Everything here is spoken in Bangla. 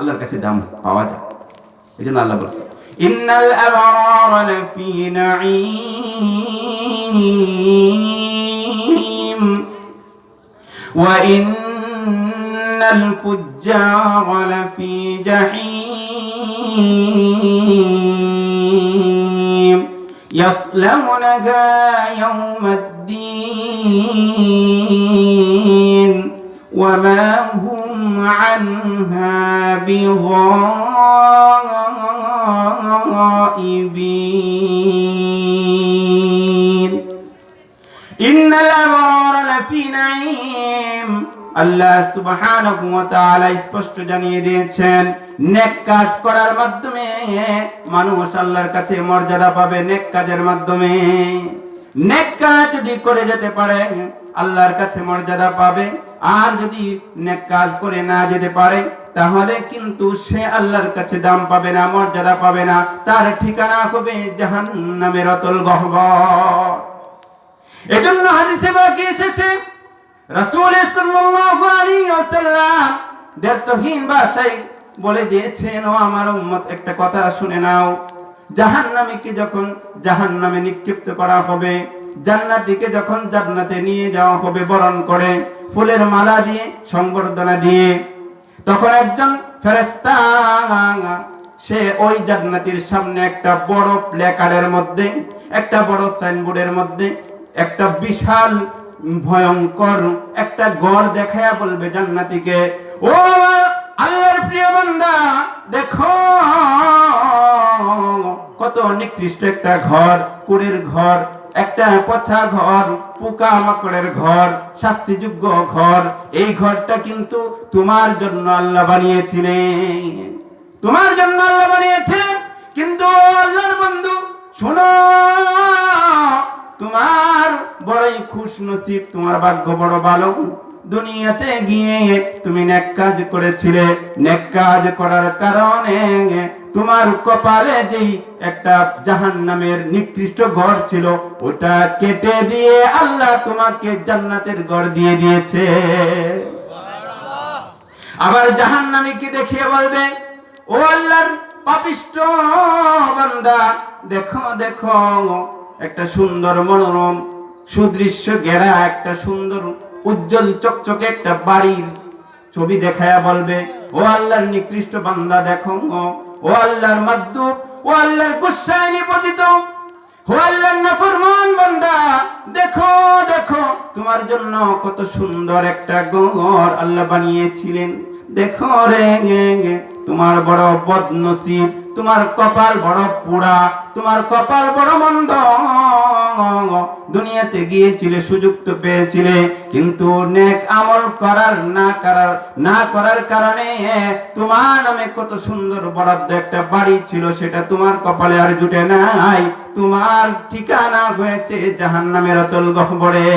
আল্লাহর কাছে দাম পাওয়া যায় এই জন্য আল্লাহ বলছে ইন্নাল আবরার লাফি নাঈম ওয়া ইন্নাল ফুজ্জার লাফি জাহিম ইয়াসলামুনহা ইয়াওমাদ্দিন ওয়া মা হুম عنها بغائبين إن الأبرار لفي نعيم আল্লাহ সুবহানাহু ওয়া তাআলা স্পষ্ট জানিয়ে দিয়েছেন নেক কাজ করার মাধ্যমে মানুষ আল্লাহর কাছে মর্যাদা পাবে নেক কাজের মাধ্যমে নেক কাজ যদি করে যেতে পারে আল্লাহর কাছে মর্যাদা পাবে আর যদি নেক কাজ করে না যেতে পারে, তাহলে কিন্তু সে আল্লাহর কাছে দাম পাবে না, মর্যাদা পাবে না। তার ঠিকানা হবে জাহান্নামের অতল গহ্বর। এজন্য হাদিসে বাকি এসেছে, রাসূল সাল্লাল্লাহু আলাইহি ওয়াসাল্লাম দ্ব্যর্থহীন ভাষায় বলে দিয়েছেন, ও আমার উম্মত, একটা কথা শুনে নাও। জাহান্নামীকে যখন জাহান্নামে নিক্ষিপ্ত করা হবে জান্নাতীকে যখন জান্নাতে নিয়ে যাওয়া হবে বরণ করে, ফুলের মালা দিয়ে, সংবর্ধনা দিয়ে, তখন একজন ফেরেশতা, সে ওই জান্নাতির সামনে একটা বড় প্লেকার্ডের মধ্যে, একটা বড় সাইনবোর্ডের মধ্যে, একটা বিশাল ভয়ঙ্কর একটা গড় দেখায়া বলবে জান্নাতিকে, ও আল্লাহর প্রিয় বান্দা, দেখো কত নিকৃষ্ট একটা ঘর, কুড়ের ঘর একটা পচা ঘর, পোকা মাকড়ের ঘর, শাস্তিযোগ্য ঘর। এই ঘরটা কিন্তু তোমার জন্য আল্লাহ বানিয়েছিলেন। তোমার জন্য আল্লাহ বানিয়েছিলেন। কিন্তু আল্লাহর বন্ধু, শোনো, তোমার বড়ই খুশ নসিব, তোমার ভাগ্য বড় ভালো। দুনিয়াতে গিয়ে তুমি নেক কাজ করেছিলে। নেক কাজ করার কারণে তোমার কপালে যেই একটা জাহান নামের নিকৃষ্ট ঘর ছিল, ওটা কেটে দিয়ে আল্লাহ তোমাকে জান্নাতের ঘর দিয়ে দিয়েছে। আবার জাহান নামে কি দেখিয়ে বলবে? ও আল্লাহর পাপিষ্ট বান্দা, দেখো দেখো, একটা সুন্দর মনোরম, সুদৃশ্য ঘেরা, একটা সুন্দর, উজ্জ্বল, চকচকে একটা বাড়ির ছবি দেখায়া বলবে, ও আল্লাহর নিকৃষ্ট বান্দা, দেখো, ও আল্লাহর মাদ্দুব ও আল্লাহর ও আল্লাহর নাফরমান বান্দা। দেখো দেখো, তোমার জন্য কত সুন্দর একটা ঘর আল্লাহ বানিয়েছিলেন। দেখো রে তোমার বড় বদনসিব, তোমার কপাল বড় পোড়া, তোমার কপাল বড় মন্দ। দুনিয়াতে গিয়েছিলে, সুযোগ তো পেয়েছিলে। কিন্তু নেক আমল করার না করার না করার কারণে তোমার নামে কত সুন্দর বরাদ্দ একটা বাড়ি ছিল, সেটা তোমার কপালে আর জুটে নাই। তোমার ঠিকানা হয়েছে জাহান্নামের অতল গহ্বরে।